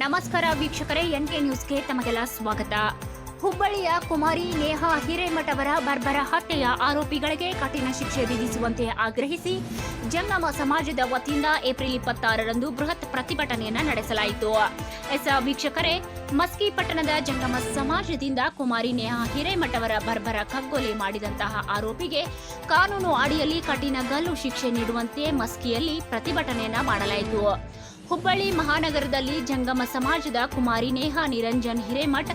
ನಮಸ್ಕಾರ ವೀಕ್ಷಕರೇ N K ನ್ಯೂಸ್ಗೆ ತಮಗೆಲ್ಲ ಸ್ವಾಗತ. ಹುಬ್ಬಳ್ಳಿಯ ಕುಮಾರಿ ನೇಹಾ ಹಿರೇಮಠ ಅವರ ಬರ್ಬರ ಹತ್ಯೆಯ ಆರೋಪಿಗಳಿಗೆ ಕಠಿಣ ಶಿಕ್ಷೆ ವಿಧಿಸುವಂತೆ ಆಗ್ರಹಿಸಿ ಜಂಗಮ ಸಮಾಜದ ವತಿಯಿಂದ ಏಪ್ರಿಲ್ ಇಪ್ಪತ್ತಾರರಂದು ಬೃಹತ್ ಪ್ರತಿಭಟನೆಯನ್ನು ನಡೆಸಲಾಯಿತು. ಎಸ್, ವೀಕ್ಷಕರೇ, ಮಸ್ಕಿ ಪಟ್ಟಣದ ಜಂಗಮ ಸಮಾಜದಿಂದ ಕುಮಾರಿ ನೇಹಾ ಹಿರೇಮಠ ಅವರ ಬರ್ಬರ ಕಗ್ಗೊಲೆ ಮಾಡಿದಂತಹ ಆರೋಪಿಗೆ ಕಾನೂನು ಅಡಿಯಲ್ಲಿ ಕಠಿಣ ಗಲ್ಲು ಶಿಕ್ಷೆ ನೀಡುವಂತೆ ಮಸ್ಕಿಯಲ್ಲಿ ಪ್ರತಿಭಟನೆಯನ್ನ ಮಾಡಲಾಯಿತು. ಹುಬ್ಬಳ್ಳಿ ಮಹಾನಗರದಲ್ಲಿ ಜಂಗಮ ಸಮಾಜದ ಕುಮಾರಿ ನೇಹಾ ನಿರಂಜನ್ ಹಿರೇಮಠ.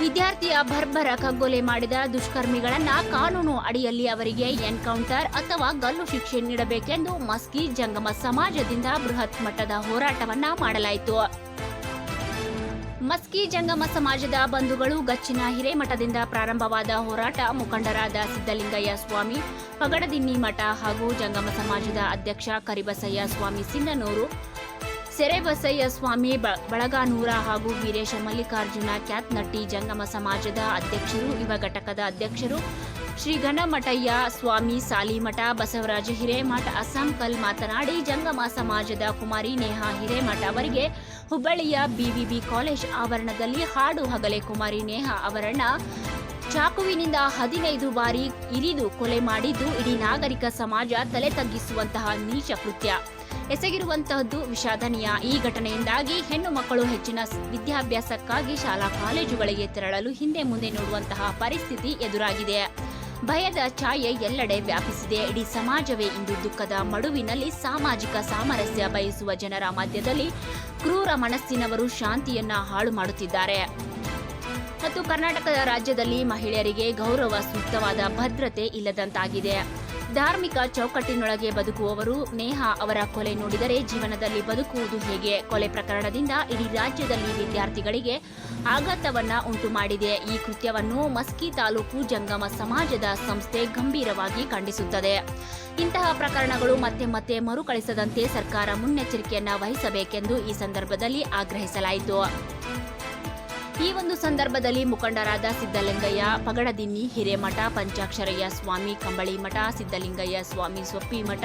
ವಿದ್ಯಾರ್ಥಿಯ ಭರ್ಭರ ಕಗ್ಗೊಲೆ ಮಾಡಿದ ದುಷ್ಕರ್ಮಿಗಳನ್ನ ಕಾನೂನು ಅಡಿಯಲ್ಲಿ ಅವರಿಗೆ ಎನ್ಕೌಂಟರ್ ಅಥವಾ ಗಲ್ಲು ಶಿಕ್ಷೆ ನೀಡಬೇಕೆಂದು ಮಸ್ಕಿ ಜಂಗಮ ಸಮಾಜದಿಂದ ಬೃಹತ್ ಮಟ್ಟದ ಹೋರಾಟವನ್ನ ಮಾಡಲಾಯಿತು. ಮಸ್ಕಿ ಜಂಗಮ ಸಮಾಜದ ಬಂಧುಗಳು ಗಚ್ಚಿನ ಹಿರೇಮಠದಿಂದ ಪ್ರಾರಂಭವಾದ ಹೋರಾಟ ಮುಖಂಡರಾದ ಸಿದ್ದಲಿಂಗಯ್ಯ ಸ್ವಾಮಿ, ಪಗಡದಿನ್ನಿ ಮಠ ಹಾಗೂ ಜಂಗಮ ಸಮಾಜದ ಅಧ್ಯಕ್ಷ ಕರಿಬಸಯ್ಯ ಸ್ವಾಮಿ ಸಿಂಧನೂರು ಸೆರೆಬಸಯ್ಯ ಸ್ವಾಮಿ ಬಳಗಾನೂರ ಹಾಗೂ ವೀರೇಶ ಮಲ್ಲಿಕಾರ್ಜುನ ಕ್ಯಾತ್ನಟ್ಟಿ ಜಂಗಮ ಸಮಾಜದ ಅಧ್ಯಕ್ಷರು, ಯುವ ಘಟಕದ ಅಧ್ಯಕ್ಷರು ಶ್ರೀ ಘನಮಠಯ್ಯ ಸ್ವಾಮಿ ಸಾಲಿಮಠ, ಬಸವರಾಜ ಹಿರೇಮಠ ಅಸ್ಸಾಂಕಲ್ ಮಾತನಾಡಿ, ಜಂಗಮ ಸಮಾಜದ ಕುಮಾರಿ ನೇಹಾ ಹಿರೇಮಠ ಅವರಿಗೆ ಹುಬ್ಬಳ್ಳಿಯ ಬಿವಿಬಿ ಕಾಲೇಜ್ ಆವರಣದಲ್ಲಿ ಹಾಡು ಹಗಲೆ ಕುಮಾರಿ ನೇಹಾ ಅವರನ್ನ ಚಾಕುವಿನಿಂದ ಹದಿನೈದು ಬಾರಿ ಇರಿದು ಕೊಲೆ ಮಾಡಿದ್ದು ಇಡೀ ನಾಗರಿಕ ಸಮಾಜ ತಲೆ ತಗ್ಗಿಸುವಂತಹ ನೀಚ ಕೃತ್ಯ. ಎಸಗಿರುವಂತಹದ್ದು ವಿಷಾದನೀಯ. ಈ ಘಟನೆಯಿಂದಾಗಿ ಹೆಣ್ಣು ಮಕ್ಕಳು ಹೆಚ್ಚಿನ ವಿದ್ಯಾಭ್ಯಾಸಕ್ಕಾಗಿ ಶಾಲಾ ಕಾಲೇಜುಗಳಿಗೆ ತೆರಳಲು ಹಿಂದೆ ಮುಂದೆ ನೋಡುವಂತಹ ಪರಿಸ್ಥಿತಿ ಎದುರಾಗಿದೆ. ಭಯದ ಛಾಯೆ ಎಲ್ಲೆಡೆ ವ್ಯಾಪಿಸಿದೆ. ಇಡೀ ಸಮಾಜವೇ ಇಂದು ದುಃಖದ ಮಡುವಿನಲ್ಲಿ ಸಾಮಾಜಿಕ ಸಾಮರಸ್ಯ ಬಯಸುವ ಜನರ ಮಧ್ಯದಲ್ಲಿ ಕ್ರೂರ ಮನಸ್ಸಿನವರು ಶಾಂತಿಯನ್ನ ಹಾಳು ಮಾಡುತ್ತಿದ್ದಾರೆ. ಮತ್ತು ಕರ್ನಾಟಕ ರಾಜ್ಯದಲ್ಲಿ ಮಹಿಳೆಯರಿಗೆ ಗೌರವ ಸೂಕ್ತವಾದ ಭದ್ರತೆ ಇಲ್ಲದಂತಾಗಿದೆ. ಧಾರ್ಮಿಕ ಚೌಕಟ್ಟಿನೊಳಗೆ ಬದುಕುವವರು ನೇಹಾ ಅವರ ಕೊಲೆ ನೋಡಿದರೆ ಜೀವನದಲ್ಲಿ ಬದುಕುವುದು ಹೇಗೆ? ಕೊಲೆ ಪ್ರಕರಣದಿಂದ ಇಡೀ ರಾಜ್ಯದಲ್ಲಿ ವಿದ್ಯಾರ್ಥಿಗಳಿಗೆ ಆಘಾತವನ್ನ ಉಂಟು ಮಾಡಿದೆ ಈ ಕೃತ್ಯವನ್ನು ಮಸ್ಕಿ ತಾಲೂಕು ಜಂಗಮ ಸಮಾಜದ ಸಂಸ್ಥೆ ಗಂಭೀರವಾಗಿ ಖಂಡಿಸುತ್ತದೆ. ಇಂತಹ ಪ್ರಕರಣಗಳು ಮತ್ತೆ ಮತ್ತೆ ಮರುಕಳಿಸದಂತೆ ಸರ್ಕಾರ ಮುನ್ನೆಚ್ಚರಿಕೆಯನ್ನ ವಹಿಸಬೇಕೆಂದು ಈ ಸಂದರ್ಭದಲ್ಲಿ ಆಗ್ರಹಿಸಲಾಯಿತು. ಈ ಒಂದು ಸಂದರ್ಭದಲ್ಲಿ ಮುಖಂಡರಾದ ಸಿದ್ದಲಿಂಗಯ್ಯ, ಪಗಡದಿನ್ನಿ, ಹಿರೇಮಠ, ಪಂಚಾಕ್ಷರಯ್ಯ ಸ್ವಾಮಿ, ಕಂಬಳಿ ಮಠ, ಸಿದ್ದಲಿಂಗಯ್ಯ ಸ್ವಾಮಿ ಸೊಪ್ಪಿಮಠ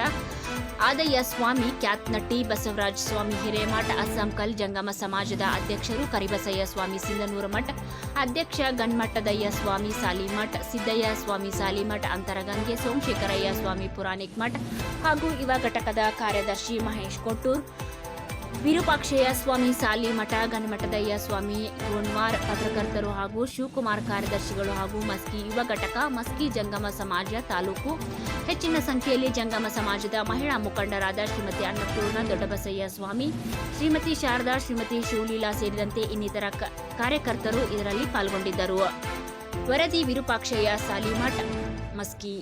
ಆದಯ್ಯ ಸ್ವಾಮಿ, ಕ್ಯಾತ್ನಟ್ಟಿ, ಬಸವರಾಜ ಸ್ವಾಮಿ, ಹಿರೇಮಠ ಅಸ್ಸಾಂಕಲ್ ಜಂಗಮ ಸಮಾಜದ ಅಧ್ಯಕ್ಷರು, ಕರಿಬಸಯ್ಯ ಸ್ವಾಮಿ, ಸಿಂಧನೂರ ಮಠ, ಅಧ್ಯಕ್ಷ ಗಣ್ಮಠದಯ್ಯ ಸ್ವಾಮಿ ಸಾಲಿಮಠ ಸಿದ್ದಯ್ಯ ಸ್ವಾಮಿ ಸಾಲಿಮಠ ಅಂತರಗಂಗೆ ಸೋಮಶೇಖರಯ್ಯ ಸ್ವಾಮಿ, ಪುರಾಣಿಕ್ ಮಠ ಹಾಗೂ ಯುವ ಘಟಕದ ಕಾರ್ಯದರ್ಶಿ ಮಹೇಶ್ ಕೊಟ್ಟೂರ್ ವಿರೂಪಾಕ್ಷಯ್ಯ ಸ್ವಾಮಿ ಸಾಲಿಮಠ ಗಣಮಠದಯ್ಯ ಸ್ವಾಮಿ ಗೋಣ್ವಾರ್ ಪತ್ರಕರ್ತರು ಹಾಗೂ ಶಿವಕುಮಾರ್ ಕಾರ್ಯದರ್ಶಿಗಳು ಹಾಗೂ ಮಸ್ಕಿ ಯುವ ಘಟಕ, ಮಸ್ಕಿ ಜಂಗಮ ಸಮಾಜ ತಾಲೂಕು. ಹೆಚ್ಚಿನ ಸಂಖ್ಯೆಯಲ್ಲಿ ಜಂಗಮ ಸಮಾಜದ ಮಹಿಳಾ ಮುಖಂಡರಾದ ಶ್ರೀಮತಿ ಅನ್ನಪೂರ್ಣ ದೊಡ್ಡಬಸಯ್ಯ ಸ್ವಾಮಿ, ಶ್ರೀಮತಿ ಶಾರದಾ, ಶ್ರೀಮತಿ ಶಿವಲೀಲಾ ಸೇರಿದಂತೆ ಇನ್ನಿತರ ಕಾರ್ಯಕರ್ತರು ಇದರಲ್ಲಿ ಪಾಲ್ಗೊಂಡಿದ್ದರು. ವರದಿ ವಿರೂಪಾಕ್ಷಯ್ಯ ಸಾಲಿಮಠ ಮಸ್ಕಿ.